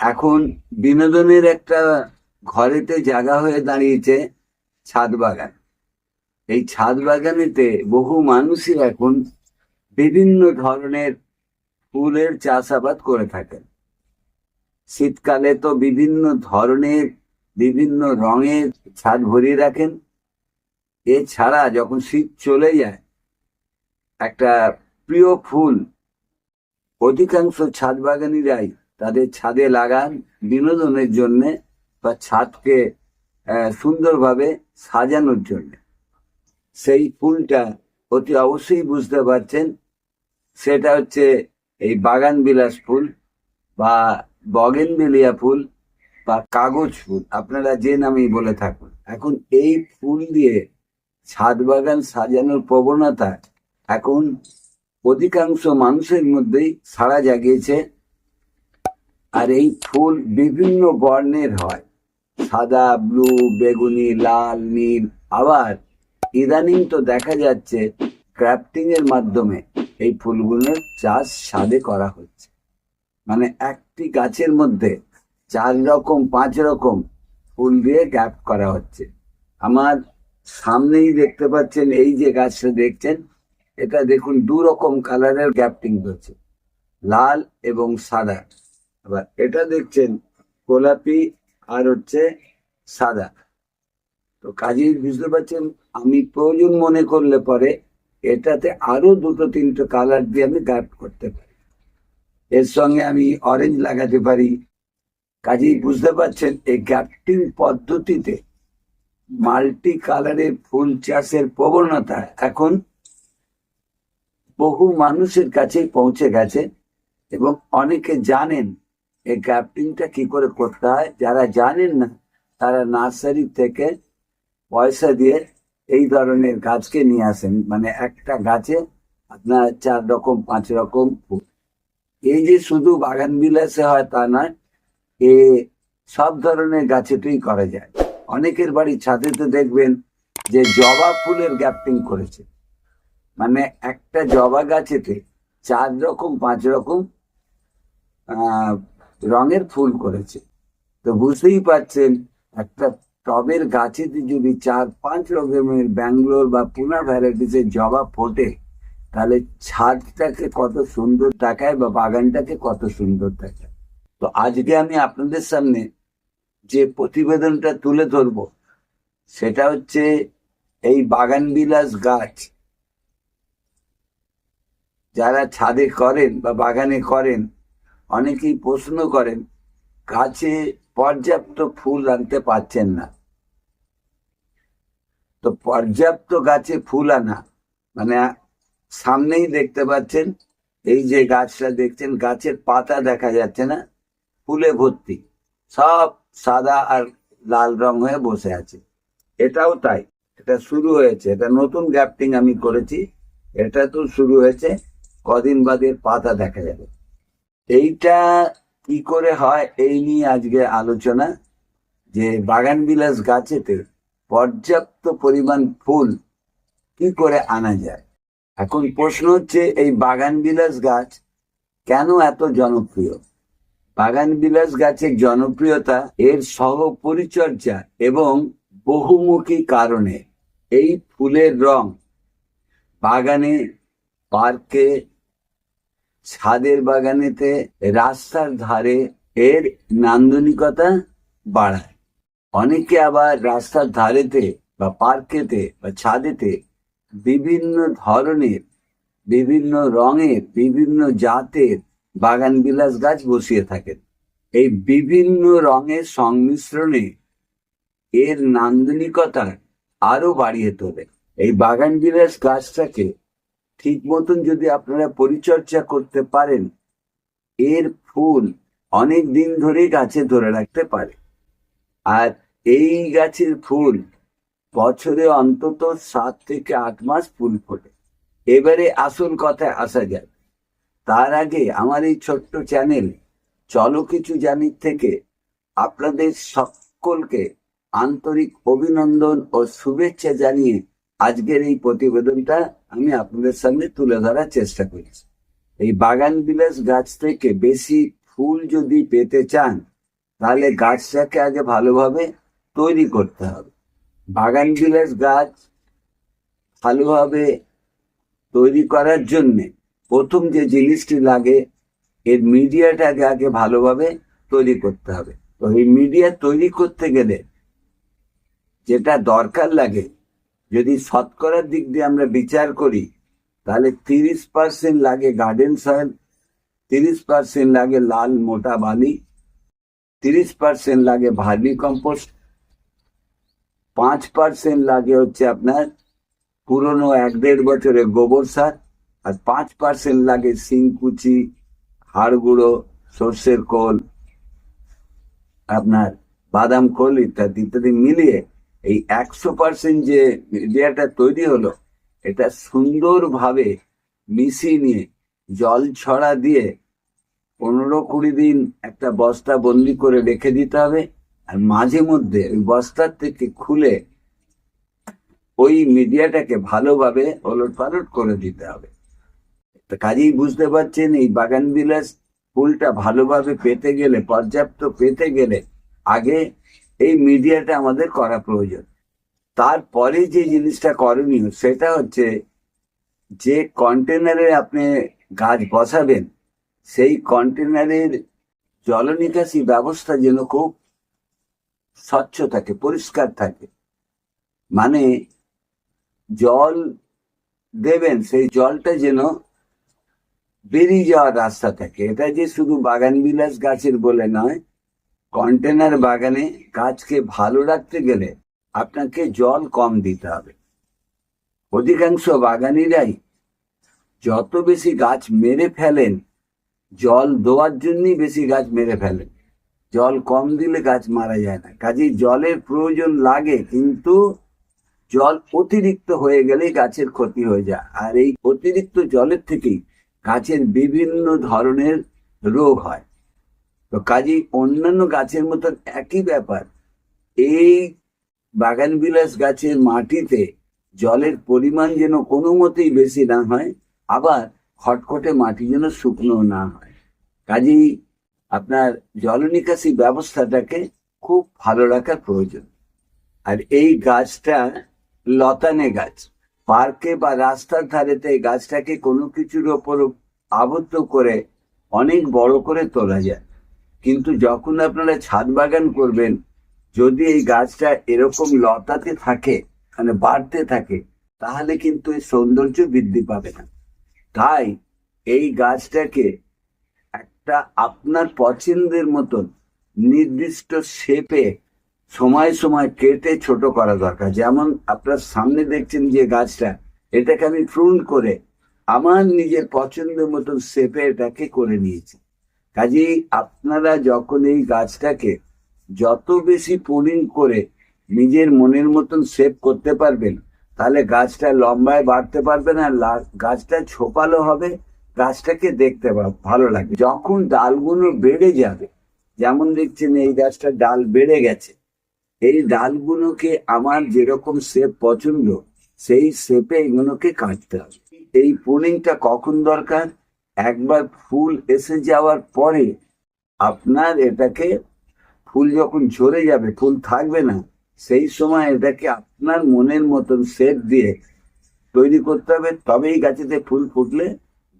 এখন বিনোদনের একটা ঘরেতে জায়গা হয়ে দাঁড়িয়েছে ছাদ বাগান। এই ছাদ বাগানেতে বহু মানুষই এখন বিভিন্ন ধরনের ফুলের চাষাবাদ করে থাকেন। শীতকালে তো বিভিন্ন ধরনের, বিভিন্ন রঙের ছাদ ভরিয়ে রাখেন। এছাড়া যখন শীত চলে যায়, একটা প্রিয় ফুল অধিকাংশ ছাদ বাগানিরাই তাদের ছাদে লাগান বিনোদনের জন্য বা ছাদকে সুন্দরভাবে সাজানোর জন্য। সেই ফুলটা অতি অবশ্যই বুঝতে পারছেন, সেটা হচ্ছে এই বাগান বিলাস ফুল বা বগেনবেলিয়া ফুল বা কাগজ ফুল। আপনারা যে নামেই বলে থাকুন। এখন এই ফুল দিয়ে ছাদ বাগান সাজানোর প্রবণতা এখন অধিকাংশ মানুষের মধ্যেই সাড়া জাগিয়েছে। আর এই ফুল বিভিন্ন বর্ণের হয়। সাদা, ব্লু, বেগুনি, লাল, নীল। আবার ইদানিং তো দেখা যাচ্ছে ক্রাফটিং এর মাধ্যমে এই ফুলগুলোর চাষ সাদে করা হচ্ছে। মানে একটি গাছের মধ্যে চার রকম, পাঁচ রকম ফুল দিয়ে গ্যাপ করা হচ্ছে। আমার সামনেই দেখতে পাচ্ছেন, এই যে গাছটা দেখছেন, এটা দেখুন দু রকম কালারের গ্যাপটিং হচ্ছে। লাল এবং সাদা। আবার এটা দেখছেন গোলাপি আর হচ্ছে সাদা। তো কাজেই বুঝতে পারছেন, আমি প্রয়োজন মনে করলে পরে এটাতে আরও দুটো তিনটে কালার দিয়ে আমি গায়েব করতে পারি। এর সঙ্গে আমি অরেঞ্জ লাগাতে পারি। কাজেই বুঝতে পারছেন, এই গ্যাপটিং পদ্ধতিতে মাল্টি কালারের ফুল চাষের প্রবণতা এখন বহু মানুষের কাছে পৌঁছে গেছে এবং অনেকে জানেন এই গ্রাফটিংটা কি করে করতে হয়? যারা জানেন না, তারা নার্সারি থেকে পয়সা দিয়ে এই ধরনের গাছকে নিয়ে আসেন। মানে একটা গাছে আপনার চার রকম, পাঁচ রকম ফুল। এই যে শুধু বাগান বিলাসে হয় তা নয়, এ সব ধরনের গাছেতেই করা যায়। অনেকের বাড়ি ছাদেতে দেখবেন যে জবা ফুলের গ্যাপটিং করেছে। মানে একটা জবা গাছেতে চার রকম, পাঁচ রকম রঙের ফুল করেছে। তো বুঝতেই পারছেন, একটা টবের গাছেতে যদি চার পাঁচ রকমের ব্যাঙ্গালোর বা পুনা ভ্যারাইটিসের জবা ফোটে, তাহলে ছাদটাকে কত সুন্দর দেখায় বা বাগানটাকে কত সুন্দর দেখায়। তো আজকে আমি আপনাদের সামনে যে প্রতিবেদনটা তুলে ধরবো, সেটা হচ্ছে এই বাগান বিলাস গাছ। যারা ছাদে করেন বা বাগানে করেন অনেকেই প্রশ্ন করেন, গাছে পর্যাপ্ত ফুল আনতে পারছেন না। তো পর্যাপ্ত গাছে ফুল আনা মানে সামনেই দেখতে পাচ্ছেন, এই যে গাছটা দেখছেন, গাছের পাতা দেখা যাচ্ছে না, ফুলে ভর্তি, সব সাদা আর লাল রং হয়ে বসে আছে। এটাও তাই, এটা শুরু হয়েছে, এটা নতুন গ্যাপটিং আমি করেছি, এটা তো শুরু হয়েছে, কদিন বাদে পাতা দেখা যাবে। এইটা কি করে হয়, এই নিয়ে আজকে আলোচনা। যে বাগান বিলাস গাছেতে পর্যাপ্ত পরিমাণ ফুল কি করে আনা যায়? এখন প্রশ্ন হচ্ছে, এই বাগান বিলাস গাছ কেন এত জনপ্রিয়? বাগান বিলাস গাছের জনপ্রিয়তা, এর সহ পরিচর্যা এবং বহুমুখী কারণে। এই ফুলের রং বাগানে, পার্কে ছাদের বাগানেতে রাস্তার ধারে এর নান্দনিকতা বাড়ায়। অনেকে আবার রাস্তার ধারেতে বা পার্কেতে বা ছাদেতে বিভিন্ন ধরনের, বিভিন্ন রঙের, বিভিন্ন জাতের বাগান বিলাস গাছ বসিয়ে থাকেন। এই বিভিন্ন রঙের সংমিশ্রণে এর নান্দনিকতা আরও বাড়িয়ে তোলে। এই বাগান বিলাস গাছটাকে ঠিক মতন যদি আপনারা পরিচর্যা করতে পারেন, এর ফুল অনেক দিন ধরে গাছে ধরে রাখতে পারে। আর এই গাছের ফুল বছরে অন্তত সাত থেকে আট মাস ফুল ফোটে। এবারে আসল কথায় আসা যায় তার আগে আমার এই ছোট্ট চ্যানেল চলো কিছু জানির থেকে আপনাদের সকলকে আন্তরিক অভিনন্দন ও শুভেচ্ছা জানিয়ে আজকের এই প্রতিবেদনটা আমি আপনাদের সামনে তুলে ধরার চেষ্টা করেছি এই বাগান বিলাস গাছ থেকে বেশি ফুল যদি পেতে চান, তাহলে গাছটাকে আগে ভালোভাবে তৈরি করতে হবে। বাগান বিলাস গাছ ভালোভাবে তৈরি করার জন্যে প্রথম যে জিনিসটি লাগে, এর মিডিয়াটাকে আগে ভালোভাবে তৈরি করতে হবে। তো এই মিডিয়া তৈরি করতে গেলে যেটা দরকার লাগে যদি শতকরার দিক দিয়ে আমরা বিচার করি, তাহলে তিরিশ পার্সেন্ট লাগে গার্ডেন সয়েল, তিরিশ পার্সেন্ট লাগে লাল মোটা বালি, তিরিশ পার্সেন্ট লাগে ভার্মি কম্পোস্ট, পাঁচ পার্সেন্ট লাগে হচ্ছে আপনার পুরনো এক দেড় বছরের গোবর সার, আর পাঁচ পার্সেন্ট লাগে শিংকুচি হাড় গুঁড়ো, সর্ষের খোল, আপনার বাদাম খোল ইত্যাদি ইত্যাদি মিলিয়ে এই একশো পার্সেন্ট যে মিডিয়াটা তৈরি হলো, এটা সুন্দরভাবে মিশিয়ে নিয়ে, জল ছড়া দিয়ে পনেরো কুড়ি দিন একটা বস্তা বন্দি করে রেখে দিতে হবে। আর মাঝে মধ্যে ওই বস্তার থেকে খুলে ওই মিডিয়াটাকে ভালোভাবে ওলট পালট করে দিতে হবে। কাজেই বুঝতে পারছেন, এই বাগান বিলাস ফুলটা ভালোভাবে পেতে গেলে, পর্যাপ্ত পেতে গেলে আগে এই মিডিয়াটা আমাদের করা প্রয়োজন। তারপরে যে জিনিসটা করণীয়, সেটা হচ্ছে যে কন্টেনারে আপনি গাছ বসাবেন, সেই কন্টেনারের জলনিকাশি ব্যবস্থা যেন খুব স্বচ্ছ থাকে পরিষ্কার থাকে। মানে জল দেবেন, সেই জলটা যেন বেরিয়ে যাওয়ার রাস্তা থাকে। এটা যে শুধু বাগান বিলাস গাছের বলে নয় কন্টেনার বাগানে গাছকে ভালো রাখতে গেলে আপনাকে জল কম দিতে হবে। অধিকাংশ বাগানিরাই যত বেশি গাছ মেরে ফেলেন, জল দেওয়ার জন্যই বেশি গাছ মেরে ফেলেন। জল কম দিলে গাছ মারা যায় না। কাজেই জলের প্রয়োজন লাগে, কিন্তু জল অতিরিক্ত হয়ে গেলেই গাছের ক্ষতি হয়ে যায়। আর এই অতিরিক্ত জলের থেকেই গাছের বিভিন্ন ধরনের রোগ হয়। তো কাজেই অন্যান্য গাছের মতন একই ব্যাপার। এই বাগান বিলাস গাছের মাটিতে জলের পরিমাণ যেন কোনো মতেই বেশি না হয়, আবার খটখটে মাটি যেন শুকনো না হয়। কাজেই আপনার জল নিকাশি ব্যবস্থাটাকে খুব ভালো রাখার প্রয়োজন। আর এই গাছটা লতানে গাছ। পার্কে বা রাস্তার ধারেতে এই গাছটাকে কোনো কিছুর ওপর আবদ্ধ করে অনেক বড় করে তোলা যায়। কিন্তু যখন আপনারা ছাদ বাগান করবেন, যদি এই গাছটা এরকম লতাতে থাকে মানে বাড়তে থাকে, তাহলে কিন্তু এই সৌন্দর্য বৃদ্ধি পাবে না। তাই এই গাছটাকে একটা আপনার পছন্দের মতন নির্দিষ্ট শেপে সময় সময় কেটে ছোট করা দরকার। যেমন আপনার সামনে দেখছেন যে গাছটা, এটাকে আমি প্রুন করে আমার নিজের পছন্দের মতন শেপে এটাকে করে নিয়েছি। কাজেই আপনারা যখন এই গাছটাকে যত বেশি পুলিং করে নিজের মনের মতন শেপ করতে পারবেন, তাহলে গাছটা লম্বায় বাড়তে পারবে না গাছটা ছোপালো হবে, গাছটাকে দেখতে ভালো লাগবে। যখন ডালগুলো বেড়ে যাবে, যেমন দেখছেন এই গাছটা ডাল বেড়ে গেছে, এই ডালগুলোকে আমার যেরকম শেপ পছন্দ, সেই শেপে এগুলোকে কাটতে হবে। এই পুলিংটা কখন দরকার? একবার ফুল এসে যাওয়ার পরে আপনার এটাকে ফুল যখন ঝরে যাবে, ফুল থাকবে না, সেই সময় এটাকে আপনার মনের মতন শেপ দিয়ে তৈরি করতে হবে। তবেই গাছেতে ফুল ফুটলে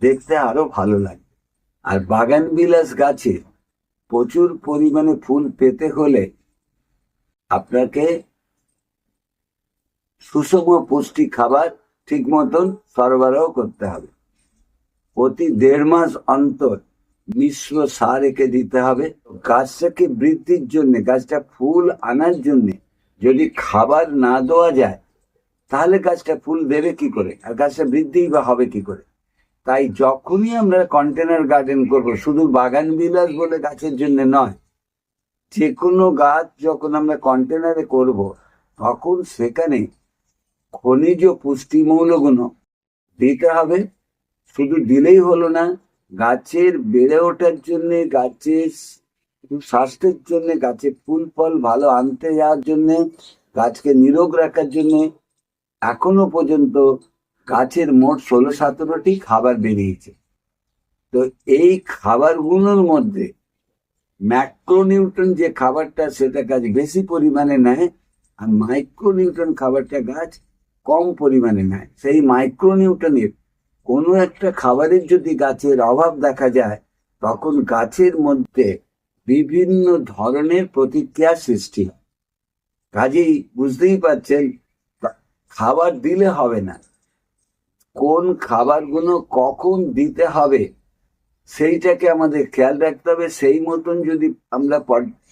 দেখতে আরও ভালো লাগে আর বাগান বিলাস গাছে প্রচুর পরিমাণে ফুল পেতে হলে আপনাকে সুষম পুষ্টি খাবার ঠিক মতন সরবরাহ করতে হবে। প্রতি দেড় মাস অন্তর মিশ্র সার একে দিতে হবে। গাছটাকে বৃদ্ধির জন্য, গাছটা ফুল আনার জন্য যদি খাবার না দেওয়া যায়, তাহলে গাছটা ফুল দেবে কি করে? আর গাছটা বৃদ্ধি বা হবে কি করে? তাই যখনই আমরা কন্টেনার গার্ডেন করব, শুধু বাগান বিলাস বলে গাছের জন্য নয় যে কোনো গাছ যখন আমরা কন্টেনারে করব, তখন সেখানে খনিজ পুষ্টিমৌলগুলো দিতে হবে। শুধু দিলেই হলো না, গাছের বেড়ে ওঠার জন্য, গাছের স্বাস্থ্যের জন্য, গাছে ফুল, ফল ভালো আনতে যাওয়ার জন্য, গাছকে নিরোগ রাখার জন্য এখনও পর্যন্ত গাছের মোট ষোলো সতেরোটি খাবার বেরিয়েছে। তো এই খাবারগুলোর মধ্যে ম্যাক্রোনিউট্রন যে খাবারটা সেটা গাছ বেশি পরিমাণে নেয় আর মাইক্রোনিউট্রন খাবারটা গাছ কম পরিমাণে নেয়। সেই মাইক্রোনিউট্রনের কোনো একটা খাবারের যদি গাছের অভাব দেখা যায়, তখন গাছের মধ্যে বিভিন্ন ধরনের প্রতিক্রিয়া সৃষ্টি হয়। কাজেই বুঝতেই পারছেন খাবার দিলে হবে না। কোন খাবারগুলো কখন দিতে হবে, সেইটাকে আমাদের খেয়াল রাখতে হবে। সেই মতন যদি আমরা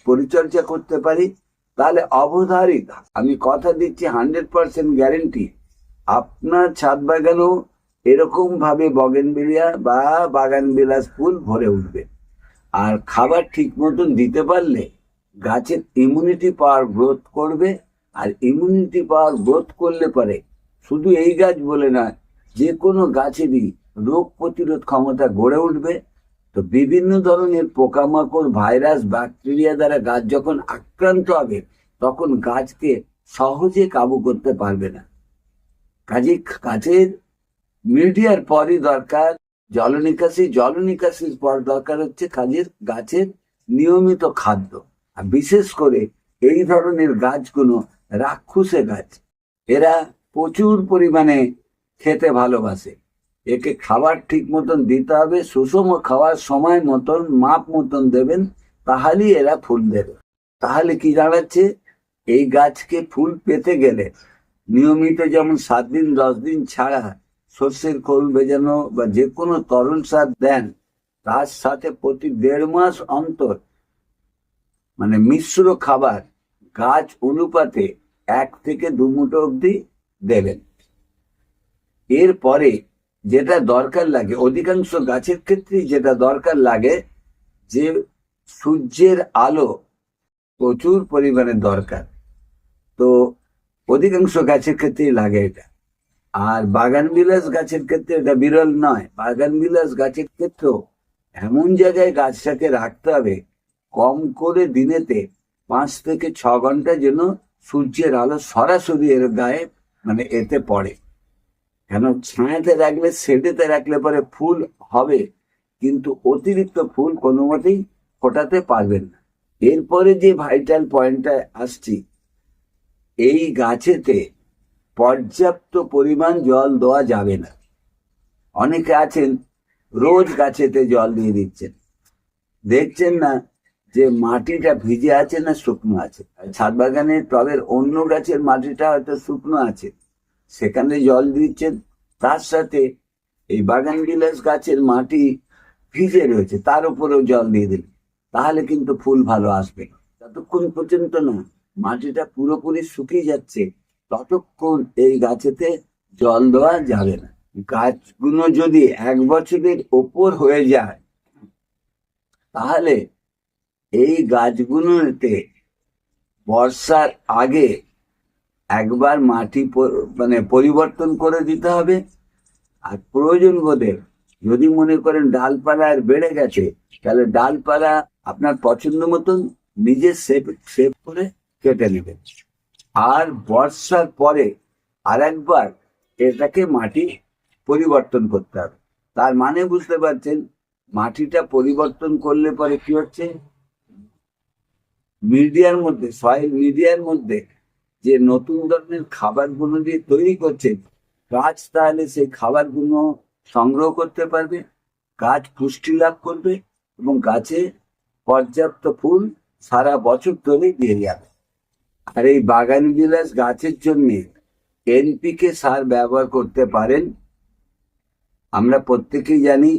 পরিচর্যা করতে পারি, তাহলে অবধারিত, আমি কথা দিচ্ছি হান্ড্রেড পার্সেন্ট গ্যারেন্টি, আপনার ছাদ বাগানেও এরকম ভাবে বগেনবেলিয়া বা বাগান বিলাস ফুল ভরে উঠবে। আর খাবার ঠিক মতন দিতে পারলে গাছের ইমিউনিটি পাওয়ার গ্রোথ করবে, আর ইমিউনিটি পাওয়ার গ্রোথ করলে পরে শুধু এই গাছ বলে না যে কোনো গাছেরই রোগ প্রতিরোধ ক্ষমতা গড়ে উঠবে। তো বিভিন্ন ধরনের পোকামাকড়, ভাইরাস, ব্যাকটেরিয়া দ্বারা গাছ যখন আক্রান্ত হবে, তখন গাছকে সহজে কাবু করতে পারবে না। কাজে গাছের মিডিয়ার পরই দরকার জল নিকাশি জল নিকাশির পর দরকার হচ্ছে কাজের গাছের নিয়মিত খাদ্য। আর বিশেষ করে এই ধরনের গাছগুলো রাক্ষুসে গাছ, এরা প্রচুর পরিমাণে খেতে ভালোবাসে। একে খাবার ঠিক মতন দিতে হবে, সুষম খাওয়ার সময় মতন, মাপ মতন দেবেন, তাহলেই এরা ফুল দেবে। তাহলে কি দাঁড়াচ্ছে এই গাছকে ফুল পেতে গেলে নিয়মিত যেমন সাত দিন, দশ দিন ছাড়া সর্ষের খোল ভেজানো বা যে কোনো তরল সার দেন, তার সাথে প্রতি দেড় মাস অন্তর মানে মিশ্র খাবার, গাছ অনুপাতে এক থেকে দু মুঠো অবধি দেবেন। এরপরে যেটা দরকার লাগে, অধিকাংশ গাছের ক্ষেত্রে যেটা দরকার লাগে, যে সূর্যের আলো প্রচুর পরিমাণে দরকার। তো অধিকাংশ গাছের ক্ষেত্রেই লাগে এটা। আর বাগান বিলাস গাছের ক্ষেত্রে এটা বিরল নয়। বাগান বিলাস গাছের ক্ষেত্রেও এমন জায়গায় গাছটাকে রাখতে হবে, কম করে দিনেতে পাঁচ থেকে ছ ঘণ্টা যেন সূর্যের আলো সরাসরি এর গায়ে মানে এতে পড়ে। কেন? ছায়াতে রাখলে, শেডেতে রাখলে পরে ফুল হবে, কিন্তু অতিরিক্ত ফুল কোনো মতেই ফোটাতে পারবেন না। এরপরে যে ভাইটাল পয়েন্টটা আসছি, এই গাছেতে পর্যাপ্ত পরিমাণ জল দেওয়া যাবে না। অনেকে আছেন, রোজ গাছেতে জল দিয়ে দিচ্ছেন। দেখছেন না যে মাটিটা ভিজে আছে না শুকনো আছে? ছাদ বাগানের টবের অন্য গাছের মাটিটা হয়তো শুকনো আছে। সেখানে জল দিচ্ছেন, তার সাথে এই বাগান বিলাস গাছের মাটি ভিজে রয়েছে, তার উপরেও জল দিয়ে দিন তাহলে কিন্তু ফুল ভালো আসবে ততক্ষণ পর্যন্ত না মাটিটা পুরোপুরি শুকিয়ে যাচ্ছে ততক্ষণ এই গাছেতে জল দেওয়া যাবে না। গাছগুলো যদি এক বছরের ওপর হয়ে যায়, তাহলে এই গাছগুলোতে বর্ষার আগে একবার মাটি মানে পরিবর্তন করে দিতে হবে। আর প্রয়োজন বোধে যদি মনে করেন ডালপালা আর বেড়ে গেছে, তাহলে ডালপালা আপনার পছন্দ মতন নিজে সেপ সেভ করে কেটে নেবেন। আর বর্ষার পরে আরেকবার এটাকে মাটি পরিবর্তন করতে হবে। তার মানে বুঝতে পারছেন, মাটিটা পরিবর্তন করলে পরে কি হচ্ছে? মিডিয়ার মধ্যে সয়েল মিডিয়ার মধ্যে যে নতুন ধরনের খাবারগুলো দিয়ে তৈরি করছেন গাছ তাহলে সেই খাবারগুলো সংগ্রহ করতে পারবে, গাছ পুষ্টি লাভ করবে এবং গাছে পর্যাপ্ত ফুল সারা বছর ধরে দিয়ে যাবে। আর এই বাগান বিলাস গাছের জন্য এনপিকে সার ব্যবহার করতে পারেন। আমরা প্রত্যেকেই জানি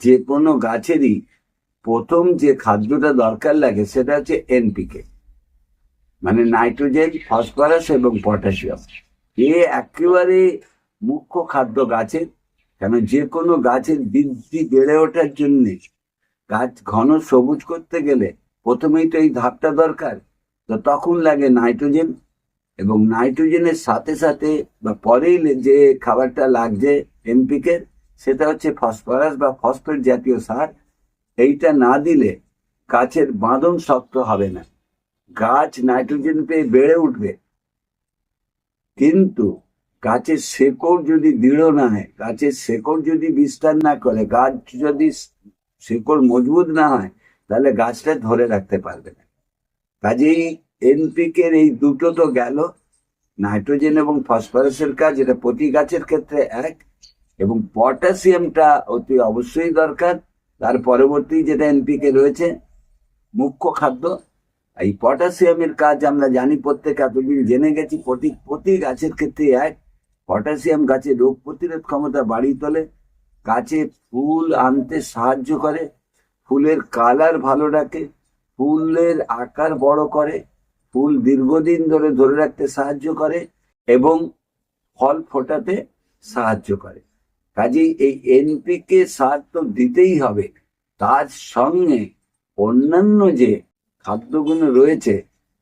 যে কোনো গাছেরই প্রথম যে খাদ্যটা দরকার লাগে সেটা হচ্ছে এনপিকে মানে নাইট্রোজেন, ফসফরাস এবং পটাশিয়াম। এ একেবারে মুখ্য খাদ্য গাছের। কেন যে কোনো গাছের বৃদ্ধি বেড়ে ওঠার জন্যে গাছ ঘন সবুজ করতে গেলে প্রথমেই তো এই ধাপটা দরকার। তো তখন লাগে নাইট্রোজেন এবং নাইট্রোজেনের সাথে সাথে বা পরেই যে খাবারটা লাগছে এনপিকে সেটা হচ্ছে ফসফরাস বা ফসফেট জাতীয় সার। এইটা না দিলে গাছের বাঁধন শক্ত হবে না। গাছ নাইট্রোজেন পেয়ে বেড়ে উঠবে। কিন্তু গাছের শেকড় যদি দৃঢ় না হয়, গাছের শেকড় যদি বিস্তার না করে, গাছ যদি শেকড় মজবুত না হয়, তাহলে গাছটা ধরে রাখতে পারবে না। কাজেই এনপিকে এই দুটো তো গেল। নাইট্রোজেন এবং ফসফরাসের কাজ, এটা প্রতি গাছের ক্ষেত্রে এক, এবং পটাশিয়ামটা অতি অবশ্যই দরকার। তার পরবর্তী যেটা এনপিকে রয়েছে, মুখ্য খাদ্য। এই পটাশিয়ামের কাজ আমরা জানি প্রত্যেক, এতদিন জেনে গেছি, প্রতি প্রতি গাছের ক্ষেত্রে এক। পটাশিয়াম গাছে রোগ প্রতিরোধ ক্ষমতা বাড়িয়ে তোলে, গাছে ফুল আনতে সাহায্য করে, ফুলের কালার ভালো রাখে ফুলের আকার বড় করে, ফুল দীর্ঘদিন ধরে ধরে রাখতে সাহায্য করে এবং ফল ফোটাতে সাহায্য করে। কাজেই এই এনপিকে সার তো দিতেই হবে। তার সঙ্গে অন্যান্য যে খাদ্যগুলো রয়েছে,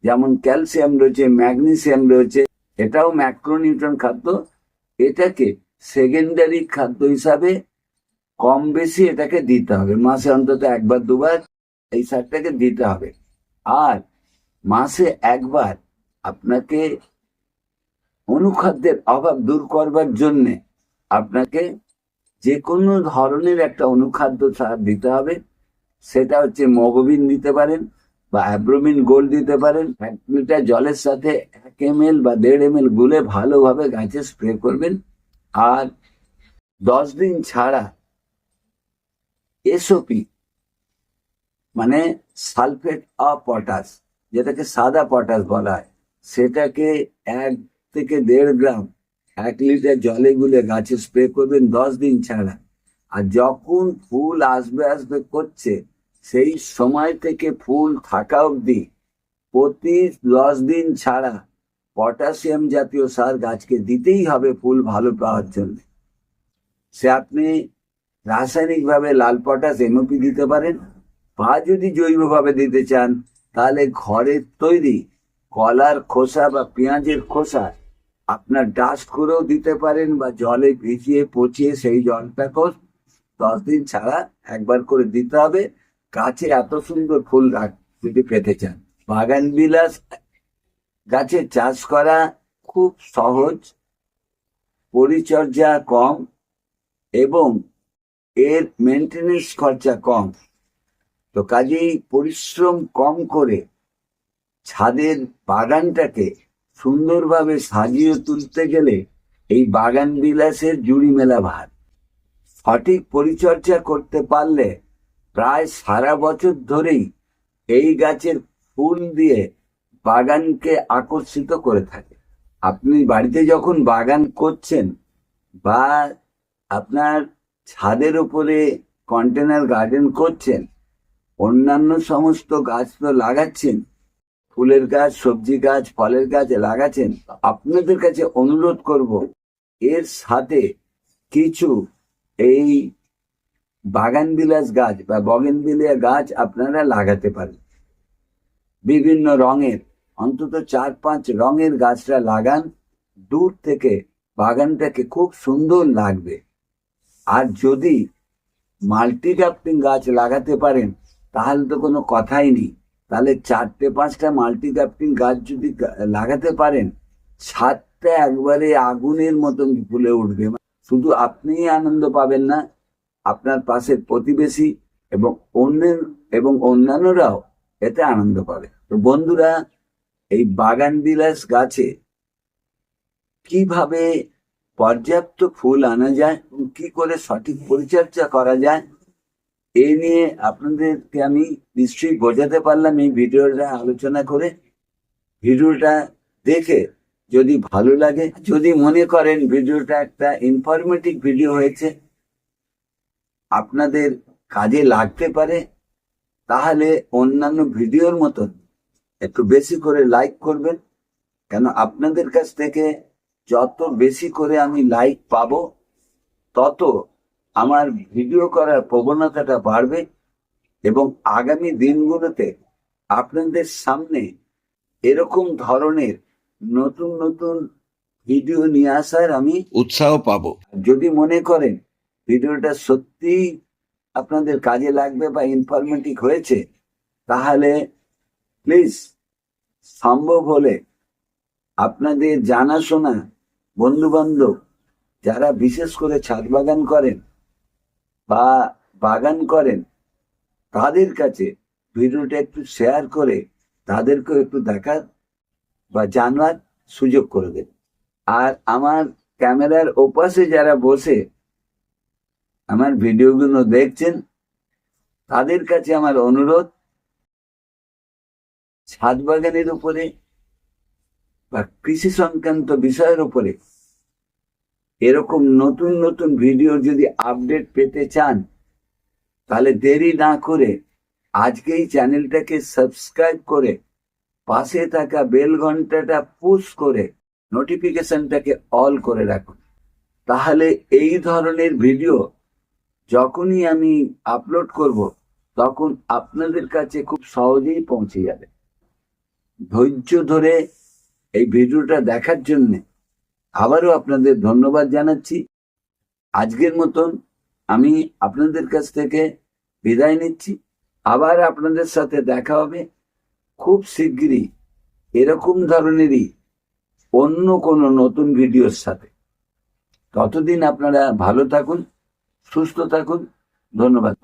যেমন ক্যালসিয়াম রয়েছে, ম্যাগনেসিয়াম রয়েছে, এটাও ম্যাক্রোনিউট্রন খাদ্য। এটাকে সেকেন্ডারি খাদ্য হিসাবে কম বেশি এটাকে দিতে হবে। মাসে অন্তত একবার, দুবার এই সারটাকে দিতে হবে। আর মাসে একবার আপনাকে অনুখাদ্যের অভাব দূর করবার জন্যে আপনাকে যে কোনো ধরনের একটা অনুখাদ্য সার দিতে হবে। সেটা হচ্ছে মগবিন দিতে পারেন বা অ্যাব্রোমিন গোল্ড দিতে পারেন। এক লিটার জলের সাথে এক এম বা দেড় এম গুলে ভালোভাবে গাছে স্প্রে করবেন। আর দশ দিন ছাড়া এসওপি মানে সালফেট অফ পটাশ, যেটাকে সাদা পটাশ বলা হয়, সেটাকে এক থেকে দেড় গ্রাম, এক লিটার জলে গুলে গাছে স্প্রে করবেন দশ দিন ছাড়া। আর যখন ফুল আসবে আসবে করছে, সেই সময় থেকে ফুল থাকা অবধি প্রতি দশ দিন ছাড়া পটাশিয়াম জাতীয় সার গাছকে দিতেই হবে ফুল ভালো পাওয়ার জন্য। সে আপনি রাসায়নিকভাবে লাল পটাশ এমওপি দিতে পারেন। বা যদি জৈবভাবে দিতে চান, তাহলে ঘরের তৈরি কলার খোসা বা পেঁয়াজের খোসা আপনার ডাস্ট করেও দিতে পারেন বা জলে ভিজিয়ে পচিয়ে সেই জলটাকেও দশ দিন ছাড়া একবার করে দিতে হবে। গাছে এত সুন্দর ফুল গাছ যদি পেতে চান। বাগান বিলাস গাছের চাষ করা খুব সহজ, পরিচর্যা কম এবং এর মেনটেনেন্স খরচা কম। তো কাজেই পরিশ্রম কম করে ছাদের বাগানটাকে সুন্দরভাবে সাজিয়ে তুলতে গেলে এই বাগান বিলাসের জুড়ি মেলা ভার। সঠিক পরিচর্যা করতে পারলে প্রায় সারা বছর ধরেই এই গাছের ফুল দিয়ে বাগানকে আকর্ষিত করে থাকে। আপনি বাড়িতে যখন বাগান করছেন বা আপনার ছাদের উপরে কন্টেনার গার্ডেন করছেন অন্যান্য সমস্ত গাছ তো লাগাচ্ছেন। ফুলের গাছ, সবজি গাছ, ফলের গাছ লাগাচ্ছেন। আপনাদের কাছে অনুরোধ করব, এর সাথে কিছু এই বাগান বিলাস গাছ বা বগেনবিলিয়া গাছ আপনারা লাগাতে পারেন। বিভিন্ন রঙের, অন্তত চার পাঁচ রঙের গাছটা লাগান, দূর থেকে বাগানটাকে খুব সুন্দর লাগবে। আর যদি মাল্টি গ্রাফটিং গাছ লাগাতে পারেন তাহলে তো কোনো কথাই নেই। তাহলে চারটে, পাঁচটা মাল্টি গ্রাফটিং গাছ যদি লাগাতে পারেন ছাদটা একবারে আগুনের মতন ফুলে উঠবে। শুধু আপনিই আনন্দ পাবেন না, আপনার পাশের প্রতিবেশী এবং অন্যের, এবং অন্যান্যরাও এতে আনন্দ পাবে। তো বন্ধুরা, এই বাগান বিলাস গাছে কীভাবে পর্যাপ্ত ফুল আনা যায় এবং কি করে সঠিক পরিচর্যা করা যায় এই নিয়ে আপনাদেরকে আমি নিশ্চয়ই বোঝাতে পারলাম এই ভিডিওটা আলোচনা করে। ভিডিওটা দেখে যদি ভালো লাগে, যদি মনে করেন ভিডিওটা একটা ইনফরমেটিভ ভিডিও হয়েছে, আপনাদের কাজে লাগতে পারে, তাহলে অন্যান্য ভিডিওর মতন একটু বেশি করে লাইক করবেন। কেন আপনাদের কাছ থেকে যত বেশি করে আমি লাইক পাবো, তত আমার ভিডিও করার প্রবণতাটা বাড়বে এবং আগামী দিনগুলোতে আপনাদের সামনে এরকম ধরনের নতুন নতুন ভিডিও নিয়ে আসার আমি উৎসাহ পাবো। যদি মনে করেন ভিডিওটা সত্যি আপনাদের কাজে লাগবে বা ইনফরমেটিভ হয়েছে তাহলে প্লিজ সম্ভব হলে আপনাদের জানাশোনা বন্ধু বান্ধব যারা বিশেষ করে ছাদ বাগান করেন বা বাগান করেন, তাদের কাছে ভিডিওটা একটু শেয়ার করে তাদেরকেও একটু দেখার বা জানার সুযোগ করে দেন। আর আমার ক্যামেরার ওপাশে যারা বসে আমার ভিডিওগুলো দেখছেন, তাদের কাছে আমার অনুরোধ, ছাদ বাগানের উপরে বা কৃষি সংক্রান্ত বিষয়ের উপরে এরকম নতুন নতুন ভিডিও যদি আপডেট পেতে চান, তাহলে দেরি না করে আজকেই চ্যানেলটাকে সাবস্ক্রাইব করে পাশে থাকা বেল ঘন্টাটা পুশ করে নোটিফিকেশনটাকে অল করে রাখুন। তাহলে এই ধরনের ভিডিও যখনই আমি আপলোড করব, তখন আপনাদের কাছে খুব সহজেই পৌঁছে যাবে। ধৈর্য ধরে এই ভিডিওটা দেখার জন্য আবারও আপনাদের ধন্যবাদ জানাচ্ছি। আজকের মতন আমি আপনাদের কাছ থেকে বিদায় নিচ্ছি। আবার আপনাদের সাথে দেখা হবে খুব শিগগিরই এরকম ধরনেরই অন্য কোনো নতুন ভিডিওর সাথে। ততদিন আপনারা ভালো থাকুন, সুস্থ থাকুন। ধন্যবাদ।